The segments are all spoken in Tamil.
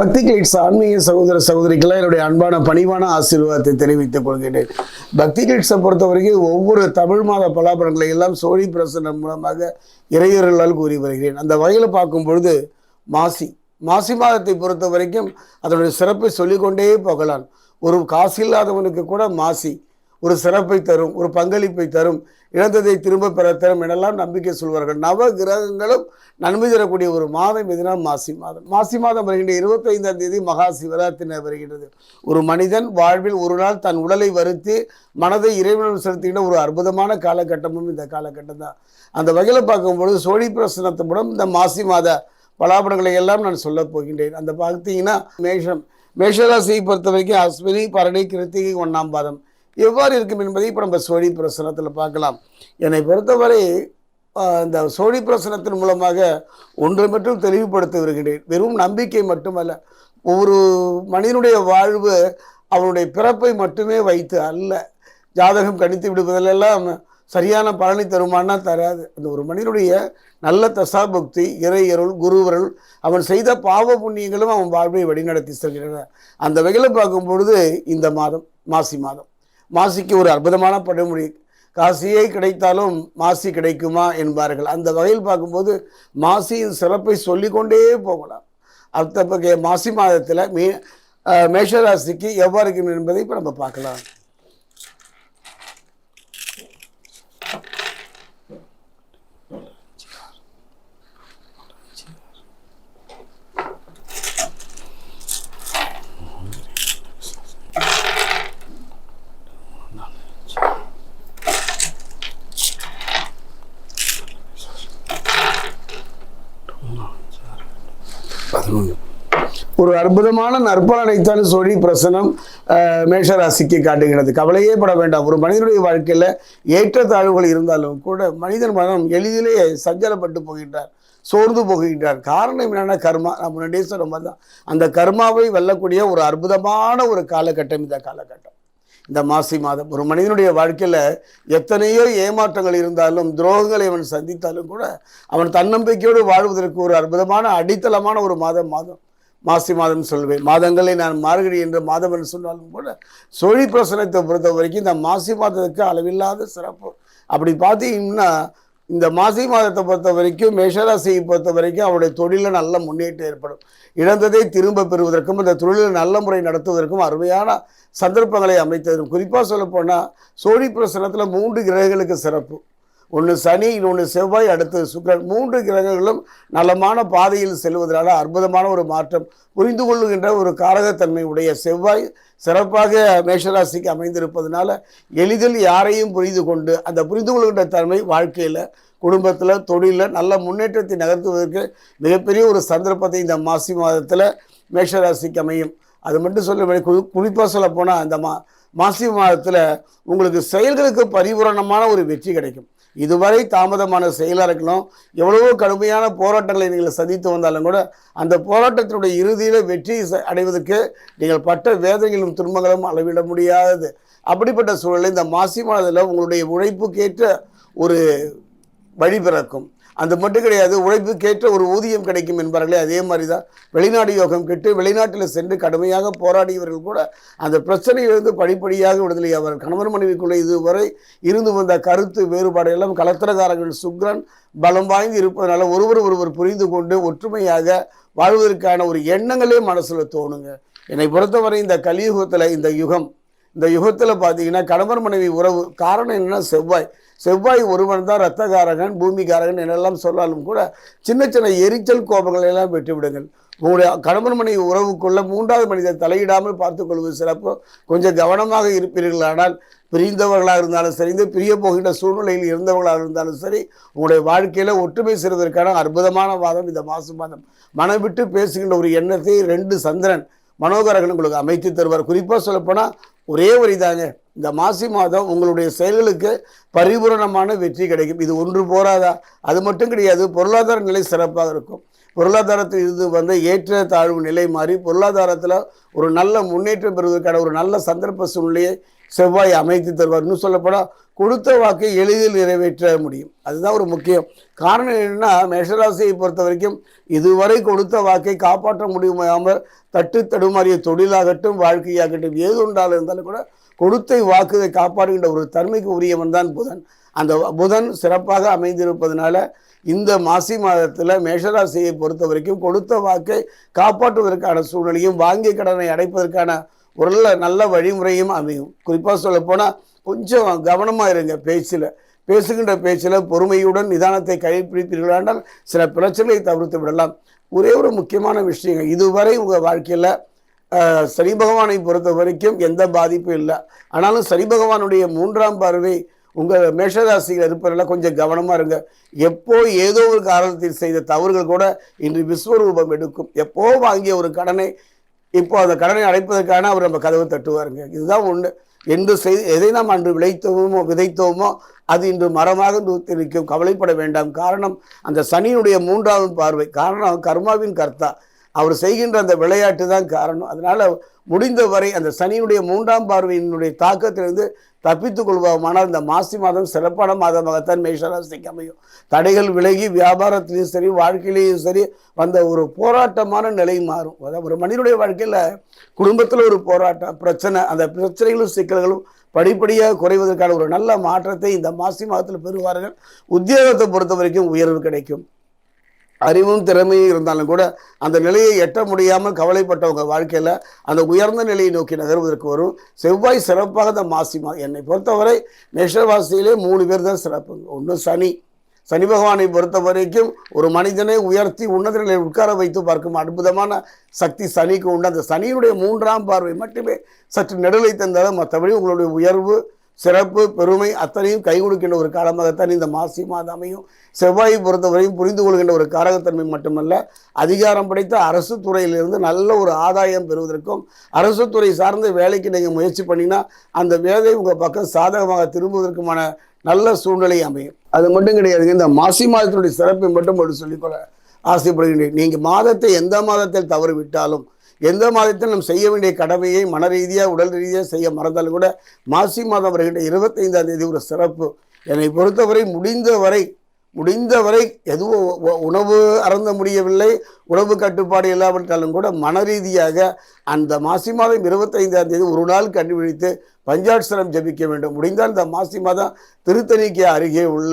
பக்தி கிளிட்ஸ் ஆன்மீக சகோதர சகோதரிக்கெல்லாம் என்னுடைய அன்பான பணிவான ஆசீர்வாதத்தை தெரிவித்துக் கொள்கிறேன் பக்தி கிளிட்ஸை பொறுத்த வரைக்கும் ஒவ்வொரு தமிழ் மாத பலாபலங்களை எல்லாம் சோழி பிரசனம் மூலமாக இறையர்களால் கூறி வருகிறேன். அந்த வகையில் பார்க்கும் பொழுது மாசி மாசி மாதத்தை பொறுத்த வரைக்கும் அதனுடைய சிறப்பை சொல்லிக்கொண்டே போகலாம். ஒரு காசு இல்லாதவனுக்கு கூட மாசி ஒரு சிறப்பை தரும் ஒரு பங்களிப்பை தரும் இழந்ததை திரும்ப பெற தரும் எனெல்லாம் நம்பிக்கை சொல்வார்கள். நவ கிரகங்களும் நன்மை தரக்கூடிய ஒரு மாதம் எதுனால் மாசி மாதம். மாசி மாதம் வருகின்ற இருபத்தைந்தாம் தேதி மகா சிவராத்திரி வருகின்றது. ஒரு மனிதன் வாழ்வில் ஒரு நாள் தன் உடலை வருத்தி மனதை இறைவனம் செலுத்துகின்ற ஒரு அற்புதமான காலகட்டமும் இந்த காலகட்டம் தான். அந்த வகையில் பார்க்கும்பொழுது சோழி பிரசனத்தை மூலம் இந்த மாசி மாத பலாபணங்களை எல்லாம் நான் சொல்லப் போகின்றேன். அந்த பார்த்தீங்கன்னா மேஷம். மேஷராசியை பொறுத்த வரைக்கும் அஸ்வினி பரணி கிருத்திகை ஒன்றாம் பாதம். எவ்வாறு இருக்கும் என்பதை இப்போ நம்ம சோழி பிரசனத்தில் பார்க்கலாம். என்னை பொறுத்தவரை இந்த சோழி பிரசனத்தின் மூலமாக ஒன்று மட்டும் தெளிவுபடுத்த வருகிறேன். வெறும் நம்பிக்கை மட்டுமல்ல ஒரு மனிதனுடைய வாழ்வு அவனுடைய பிறப்பை மட்டுமே வைத்து அல்ல. ஜாதகம் கணித்து விடுவதிலெல்லாம் சரியான பலனை தருமானா தராது. அந்த ஒரு மனிதனுடைய நல்ல தசாபக்தி இறையருள் குருவருள் அவன் செய்த பாவ புண்ணியங்களும் அவன் வாழ்வை வழிநடத்தி செல்கின்றன. அந்த வகையில் பார்க்கும் பொழுது இந்த மாதம் மாசி மாதம். மாசிக்கு ஒரு அற்புதமான பழமொழி. காசியே கிடைத்தாலும் மாசி கிடைக்குமா என்பார்கள். அந்த வகையில் பார்க்கும்போது மாசியின் சிறப்பை சொல்லிக்கொண்டே போகலாம். அத்தகைய மாசி மாதத்தில் மீ மேஷராசிக்கு எவ்வாறு இருக்கும் என்பதை இப்போ நம்ம பார்க்கலாம். ஒரு அற்புதமான நற்பலனைத்தான் சொல்லி பிரசனம் மேஷராசிக்கு காட்டுகிறது. கவலையே பட வேண்டாம். ஒரு மனிதனுடைய வாழ்க்கையில் ஏற்றத்தாழ்வுகள் இருந்தாலும் கூட மனிதன் மனம் எளிதிலே சஞ்சலப்பட்டு போகின்றார் சோர்ந்து போகின்றார். காரணம் என்னென்னா கர்மா. நான் முன்னாடியே சொன்ன மாதிரி தான். அந்த கர்மாவை வெல்லக்கூடிய ஒரு அற்புதமான ஒரு காலகட்டம் இந்த காலகட்டம். இந்த மாசி மாதம். ஒரு மனிதனுடைய வாழ்க்கையில் எத்தனையோ ஏமாற்றங்கள் இருந்தாலும் துரோகங்களை அவன் சந்தித்தாலும் கூட அவன் தன்னம்பிக்கையோடு வாழ்வதற்கு ஒரு அற்புதமான அடித்தளமான ஒரு மாதம் மாதம். மாசி மாதம் சொல்வேன் மாதங்களை நான் மார்கழி என்று மாதம் என்று சொன்னாலும் கூட சோழி பிரசனத்தை பொறுத்த வரைக்கும் இந்த மாசி மாதத்துக்கு அளவில்லாத சிறப்பு. அப்படி பார்த்தீங்கன்னா இந்த மாசி மாதத்தை பொறுத்த வரைக்கும் மேஷராசியை பொறுத்த வரைக்கும் அவருடைய தொழிலில் நல்ல முன்னேற்றம் ஏற்படும். இழந்ததை திரும்ப பெறுவதற்கும் இந்த தொழிலை நல்ல முறை நடத்துவதற்கும் அருமையான சந்தர்ப்பங்களை அமைத்ததற்கும் குறிப்பாக சொல்லப்போனால் சோழி பிரசனத்தில் மூன்று கிரகங்களுக்கு சிறப்பு. ஒன்று சனி இன்னொன்று செவ்வாய் அடுத்தது சுக்கிரன். மூன்று கிரகங்களும் நலமான பாதையில் செல்வதனால அற்புதமான ஒரு மாற்றம் புரிந்து கொள்ளுகின்ற ஒரு காரகத்தன்மை உடைய செவ்வாய் சிறப்பாக மேஷராசிக்கு அமைந்திருப்பதனால எளிதில் யாரையும் புரிந்து கொண்டு அந்த புரிந்து கொள்கின்ற தன்மை வாழ்க்கையில் குடும்பத்தில் தொழிலில் நல்ல முன்னேற்றத்தை நகர்த்துவதற்கு மிகப்பெரிய ஒரு சந்தர்ப்பத்தை இந்த மாசி மாதத்தில் மேஷராசிக்கு அமையும். அது மட்டும் சொல்ல குறி குறிப்பாக சொல்ல போனால் அந்த மா மாசி மாதத்தில் உங்களுக்கு செயல்களுக்கு பரிபூரணமான ஒரு வெற்றி கிடைக்கும். இதுவரை தாமதமான செயலாக இருக்கணும். எவ்வளவோ கடுமையான போராட்டங்களை நீங்கள் சந்தித்து வந்தாலும் கூட அந்த போராட்டத்தினுடைய இறுதியில் வெற்றி ச- அடைவதற்கு நீங்கள் பட்ட வேதனைகளும் துன்பங்களும் அளவிட முடியாதது அப்படிப்பட்ட சூழலில் இந்த மாசி மாதத்தில் உங்களுடைய உழைப்புக்கேற்ற ஒரு வழி பிறக்கும். அந்த மட்டும் கிடையாது உழைப்புக்கேற்ற ஒரு ஊதியம் கிடைக்கும் என்பார்களே அதே மாதிரி தான் வெளிநாடு யோகம் கெட்டு வெளிநாட்டில் சென்று கடுமையாக போராடியவர்கள் கூட அந்த பிரச்சனையிலிருந்து படிப்படியாக விடுதலை அவர் கணவன் மனைவிக்குள்ளே இதுவரை இருந்து வந்த கருத்து வேறுபாடு எல்லாம் கலத்திரகாரர்கள் சுக்ரன் பலம் வாய்ந்து இருப்பதனால ஒருவர் ஒருவர் புரிந்து கொண்டு ஒற்றுமையாக வாழ்வதற்கான ஒரு எண்ணங்களே மனசில் தோணுங்க. என்னை பொறுத்தவரை இந்த கலியுகத்தில் இந்த யுகம் இந்த யுகத்தில் பார்த்தீங்கன்னா கணவர் மனைவி உறவு காரணம் என்னென்னா செவ்வாய். செவ்வாய் ஒருவன் தான் ரத்தகாரகன் பூமிகாரகன் என்னெல்லாம் சொன்னாலும் கூட சின்ன சின்ன எரிச்சல் கோபங்களை எல்லாம் விட்டு உங்களுடைய கணவன் மனைவி உறவுக்குள்ள மூன்றாவது மனிதர் தலையிடாமல் பார்த்துக்கொள்வது சிறப்பு. கொஞ்சம் கவனமாக இருப்பீர்களானால் பிரிந்தவர்களாக இருந்தாலும் சரி இந்த பிரிய போகின்ற சூழ்நிலையில் இருந்தவர்களாக இருந்தாலும் சரி உங்களுடைய வாழ்க்கையில் ஒற்றுமை செய்வதற்கான அற்புதமான வாதம் இந்த மாசு மாதம். மனம் விட்டு பேசுகின்ற ஒரு எண்ணத்தை ரெண்டு சந்திரன் மனோகரகன் உங்களுக்கு அமைத்து தருவார். குறிப்பாக சொல்லப்போனால் ஒரே ஒரு இதாங்க. இந்த மாசி மாதம் உங்களுடைய செயல்களுக்கு பரிபூரணமான வெற்றி கிடைக்கும். இது ஒன்று போராதா? அது மட்டும் கிடையாது. பொருளாதார நிலை சிறப்பாக இருக்கும். பொருளாதாரத்தில் இது வந்த ஏற்ற தாழ்வு நிலை மாறி பொருளாதாரத்தில் ஒரு நல்ல முன்னேற்றம் பெறுவதற்கான ஒரு நல்ல சந்தர்ப்ப சூழ்நிலையை செவ்வாய் அமைத்து தருவார். இன்னும் சொல்லப்போனால் கொடுத்த வாக்கை எளிதில் நிறைவேற்ற முடியும். அதுதான் ஒரு முக்கியம். காரணம் என்னென்னா மேஷராசியை பொறுத்த வரைக்கும் இதுவரை கொடுத்த வாக்கை காப்பாற்ற முடியாமல் தட்டு தடுமாறிய தொழிலாகட்டும் வாழ்க்கையாகட்டும் ஏது ஒன்றால் இருந்தாலும் கூட கொடுத்த வாக்குகளை காப்பாடுகின்ற ஒரு தன்மைக்கு உரியவன் தான் புதன். அந்த புதன் சிறப்பாக அமைந்திருப்பதனால இந்த மாசி மாதத்தில் மேஷராசியை பொறுத்த வரைக்கும் கொடுத்த வாக்கை காப்பாற்றுவதற்கான சூழ்நிலையும் வாங்கிய கடனை அடைப்பதற்கான ஒரு நல்ல நல்ல வழிமுறையும் அமையும். குறிப்பாக சொல்லப்போனால் கொஞ்சம் கவனமாக இருங்க பேச்சில். பேசுகின்ற பேச்சில் பொறுமையுடன் நிதானத்தை கைப்பிடித்தீர்களானால் சில பிரச்சனைகளை தவிர்த்து விடலாம். ஒரே ஒரு முக்கியமான விஷயங்கள் இதுவரை உங்கள் வாழ்க்கையில் சனி பகவானை பொறுத்த வரைக்கும் எந்த பாதிப்பும் இல்லை. ஆனாலும் சனி பகவானுடைய மூன்றாம் பார்வை உங்கள் மேஷராசியில் இருப்பதெல்லாம் கொஞ்சம் கவனமாக இருங்க. எப்போ ஏதோ ஒரு காரணத்தில் செய்த தவறுகள் கூட இன்று விஸ்வரூபம் எடுக்கும். எப்போ வாங்கிய ஒரு கடனை இப்போ அந்த கடனை அடைப்பதற்கான அவர் நம்ம கதவை தட்டுவாருங்க. இதுதான் ஒன்று என்று செய் எதை நாம் அன்று விளைத்தோமோ விதைத்தோமோ அது இன்று மரமாக நூத்தி நிற்கும். கவலைப்பட வேண்டாம். காரணம் அந்த சனியினுடைய மூன்றாவது பார்வை. காரணம் கர்மாவின் கர்த்தா. அவர் செய்கின்ற அந்த விளையாட்டு தான் காரணம். அதனால் முடிந்தவரை அந்த சனியினுடைய மூன்றாம் பார்வையினுடைய தாக்கத்திலிருந்து தப்பித்துக் கொள்வோமானால் இந்த மாசி மாதம் சிறப்பான மாதமாகத்தான் மேஷராசிக்கு அமையும். தடைகள் விலகி வியாபாரத்திலையும் சரி வாழ்க்கையிலையும் சரி வந்த ஒரு போராட்டமான நிலை மாறும். அதாவது ஒரு மனிதனுடைய வாழ்க்கையில் குடும்பத்தில் ஒரு போராட்டம் பிரச்சனை அந்த பிரச்சனைகளும் சிக்கல்களும் படிப்படியாக குறைவதற்கான ஒரு நல்ல மாற்றத்தை இந்த மாசி மாதத்தில் பெறுவார்கள். உத்தியோகத்தை பொறுத்த வரைக்கும் உயர்வு கிடைக்கும். அறிவும் திறமையும் இருந்தாலும் கூட அந்த நிலையை எட்ட முடியாமல் கவலைப்பட்டவங்க வாழ்க்கையில் அந்த உயர்ந்த நிலையை நோக்கி நகர்வதற்கு வரும். செவ்வாய் சிறப்பாக தான் மாசி மா என்னை பொறுத்தவரை மேஷவாசியிலே மூணு பேர் தான் சிறப்புங்க ஒன்று சனி. சனி பகவானை பொறுத்த வரைக்கும் ஒரு மனிதனை உயர்த்தி உன்னத நிலையில் உட்கார வைத்து பார்க்கும் அற்புதமான சக்தி சனிக்கு உண்டு. அந்த சனியினுடைய மூன்றாம் பார்வை மட்டுமே சற்று நெடுலை தந்தாலும் மற்றபடி உங்களுடைய உயர்வு சிறப்பு பெருமை அத்தனையும் கை கொடுக்கின்ற ஒரு காலமாகத்தான் இந்த மாசி மாதம் அமையும். செவ்வாயை பொறுத்தவரையும் புரிந்து கொள்கின்ற ஒரு காரகத்தன்மை மட்டுமல்ல அதிகாரம் படைத்த அரசு துறையிலிருந்து நல்ல ஒரு ஆதாயம் பெறுவதற்கும் அரசு துறை சார்ந்த வேலைக்கு நீங்கள் முயற்சி பண்ணினா அந்த வேலை உங்கள் பக்கம் சாதகமாக திரும்புவதற்குமான நல்ல சூழ்நிலை அமையும். அது மட்டும் கிடையாதுங்க இந்த மாசி மாதத்தினுடைய சிறப்பை மட்டும் ஒரு சொல்லிக்கொள்ள ஆசைப்படுகின்றேன். நீங்கள் மாதத்தை எந்த மாதத்தில் தவறு விட்டாலும் எந்த மாதத்தில் நாம் செய்ய வேண்டிய கடமையை மன ரீதியாக உடல் ரீதியாக செய்ய மறந்தாலும் கூட மாசி மாதம் வருகின்ற இருபத்தைந்தாம் தேதி ஒரு சிறப்பு. என்னை பொறுத்தவரை முடிந்தவரை முடிந்தவரை எதுவும் உணவு அறந்த முடியவில்லை உணவு கட்டுப்பாடு இல்லாவிட்டாலும் கூட மன ரீதியாக அந்த மாசி மாதம் இருபத்தைந்தாம் தேதி ஒரு நாள் கண்டுபிடித்து பஞ்சாட்சரம் ஜபிக்க வேண்டும். முடிந்தால் இந்த மாசி மாதம் திருத்தணிக்கு அருகே உள்ள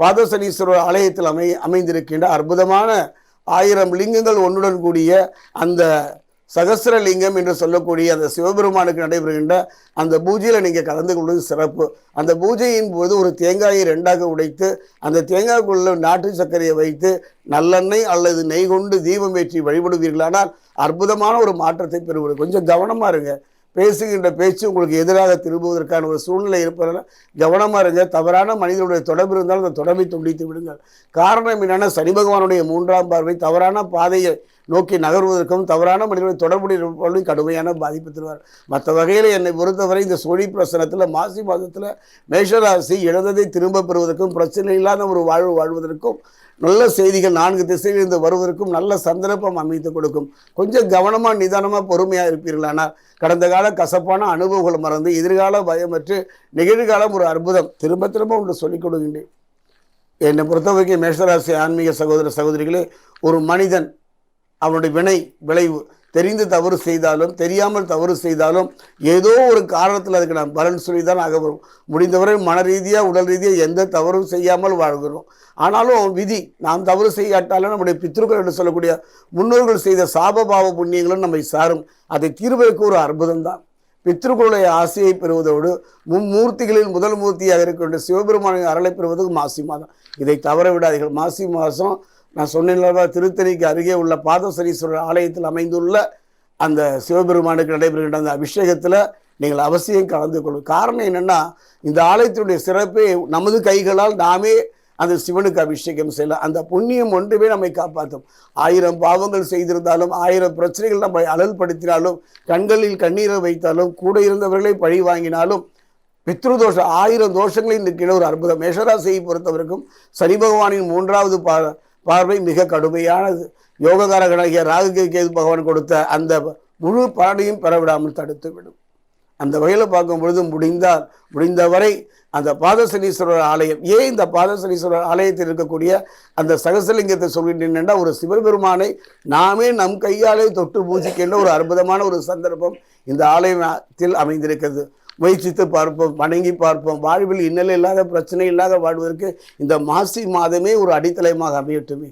பாதசனீஸ்வரர் ஆலயத்தில் அமை அமைந்திருக்கின்ற அற்புதமான ஆயிரம் லிங்கங்கள் ஒன்றுடன் கூடிய அந்த சகசிரலிங்கம் என்று சொல்லக்கூடிய அந்த சிவபெருமானுக்கு நடைபெறுகின்ற அந்த பூஜையில் நீங்கள் கலந்து கொள்வது சிறப்பு. அந்த பூஜையின் போது ஒரு தேங்காயை ரெண்டாக உடைத்து அந்த தேங்காய்க்குள்ள நாட்டு சர்க்கரையை வைத்து நல்லெண்ணெய் அல்லது நெய் கொண்டு தீபம் ஏற்றி வழிபடுவீர்களானால் அற்புதமான ஒரு மாற்றத்தை பெறுவது. கொஞ்சம் கவனமாக இருங்க. பேசுகின்ற பேச்சு உங்களுக்கு எதிராக திரும்புவதற்கான ஒரு சூழ்நிலை இருப்பதால் கவனமாக இருங்க. தவறான மனிதனுடைய தொடர்பு இருந்தால் அந்த தொடர்பை துண்டித்து விடுங்கள். காரணம் என்னென்னா சனி பகவானுடைய மூன்றாம் பார்வை தவறான பாதையை நோக்கி நகர்வதற்கும் தவறான மனிதர்களை தொடர்புடைய இருப்பவர்களும் கடுமையான பாதிப்பு தருவார். மற்ற வகையில் என்னை பொறுத்தவரை இந்த சோழி பிரசனத்தில் மாசி மாதத்தில் மேஷராசி இழந்ததை திரும்ப பெறுவதற்கும் பிரச்சனை இல்லாத ஒரு வாழ்வு வாழ்வதற்கும் நல்ல செய்திகள் நான்கு திசையிலிருந்து வருவதற்கும் நல்ல சந்தர்ப்பம் அமைத்து கொடுக்கும். கொஞ்சம் கவனமாக நிதானமாக பொறுமையாக இருப்பீர்களானால் கடந்த கால கசப்பான அனுபவங்களை மறந்து எதிர்கால பயமற்று நிகழ்காலம் ஒரு அற்புதம். திரும்ப திரும்ப ஒன்று சொல்லிக் கொடுக்கின்றேன். என்னை பொறுத்தவரைக்கும் மேஷராசி ஆன்மீக சகோதர சகோதரிகளே ஒரு மனிதன் அவனுடைய வினை விளைவு. தெரிந்து தவறு செய்தாலும் தெரியாமல் தவறு செய்தாலும் ஏதோ ஒரு காரணத்தில் அதுக்கு நாம் பலன் சொல்லி தான் ஆக வரும் முடிந்தவரை மன ரீதியாக உடல் ரீதியாக எந்த தவறும் செய்யாமல் வாழ்கிறோம். ஆனாலும் விதி நாம் தவறு செய்யாட்டாலும் நம்முடைய பித்ருக்கள் என்று சொல்லக்கூடிய முன்னோர்கள் செய்த சாபபாவ புண்ணியங்களும் நம்மை சாரும். அதை தீர்வைக்கு ஒரு அற்புதம் தான் பித்ருக்களுடைய ஆசையை பெறுவதோடு மும்மூர்த்திகளில் முதல் மூர்த்தியாக இருக்கின்ற சிவபெருமானின் அருளை பெறுவதற்கு மாசி மாதம். இதை தவற விடாதீர்கள். மாசி மாதம் நான் சொன்னேன்ல திருத்தணிக்கு அருகே உள்ள பாதசரீஸ்வரர் ஆலயத்தில் அமைந்துள்ள அந்த சிவபெருமானுக்கு நடைபெறுகின்ற அந்த அபிஷேகத்தில் நீங்கள் அவசியம் கலந்து கொள்ளும். காரணம் என்னென்னா இந்த ஆலயத்தினுடைய சிறப்பே நமது கைகளால் நாமே அந்த சிவனுக்கு அபிஷேகம் செய்யலாம் அந்த புண்ணியம் ஒன்றுமே நம்மை காப்பாற்றும். ஆயிரம் பாவங்கள் செய்திருந்தாலும் ஆயிரம் பிரச்சனைகள் நம்மை அழல்படுத்தினாலும் கண்களில் கண்ணீரை வைத்தாலும் கூட இருந்தவர்களை பழி வாங்கினாலும் பித்ரு தோஷம் ஆயிரம் தோஷங்களை கீழே ஒரு அற்புதம். மேஷராசியை பொறுத்தவரைக்கும் சனி பகவானின் மூன்றாவது பா பார்வை மிக கடுமையானது. யோககாரகனாகிய ராகு கேது பகவான் கொடுத்த அந்த முழு பலனையும் பெறவிடாமல் தடுத்துவிடும் அந்த வகையில் பார்க்கும் பொழுது முடிந்தால் முடிந்தவரை அந்த பாதசனீஸ்வரர் ஆலயம் ஏன் இந்த பாதசனீஸ்வரர் ஆலயத்தில் இருக்கக்கூடிய அந்த சகசலிங்கத்தை சொல்கின்றேன்னா ஒரு சிவபெருமானை நாமே நம் கையாலே தொட்டு பூஜிக்கின்ற ஒரு அற்புதமான ஒரு சந்தர்ப்பம் இந்த ஆலயத்தில் அமைந்திருக்கிறது. முயற்சித்து பார்ப்போம் வணங்கி பார்ப்போம். வாழ்வில் இன்னல் இல்லாத பிரச்சனை இல்லாத வாழ்வதற்கு இந்த மாசி மாதமே ஒரு அடித்தளமாக அமையட்டுமே.